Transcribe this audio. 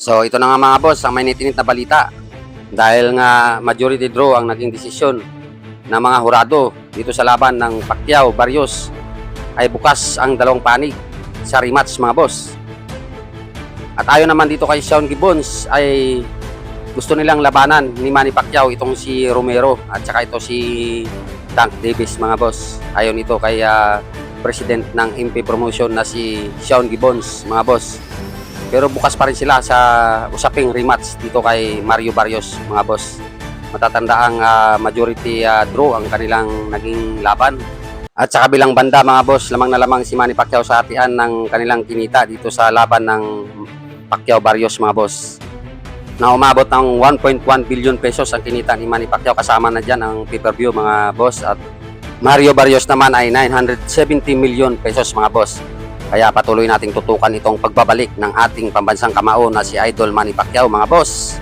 So ito na nga mga boss, ang may nitinit na balita. Dahil nga majority draw ang naging desisyon ng mga hurado dito sa laban ng Pacquiao Barrios ay bukas ang dalawang panig sa rematch mga boss. At ayon naman dito kay Sean Gibbons ay gusto nilang labanan ni Manny Pacquiao itong si Romero at saka ito si Tank Davis mga boss. Ayon ito kay ah, president ng MP Promotion na si Sean Gibbons mga boss. Pero bukas pa rin sila sa usaping rematch dito kay Mario Barrios mga boss. Matatanda ang ah, majority ah, draw ang kanilang naging laban. At sa kabilang banda mga boss, lamang na lamang si Manny Pacquiao sa hatian ng kanilang kinita dito sa laban ng Pacquiao Barrios mga boss. Na umabot ng 1.1 billion pesos ang kinita ni Manny Pacquiao kasama na dyan ang pay-per-view mga boss at Mario Barrios naman ay 970 million pesos mga boss. Kaya patuloy nating tutukan itong pagbabalik ng ating pambansang kamao na si Idol Manny Pacquiao mga boss.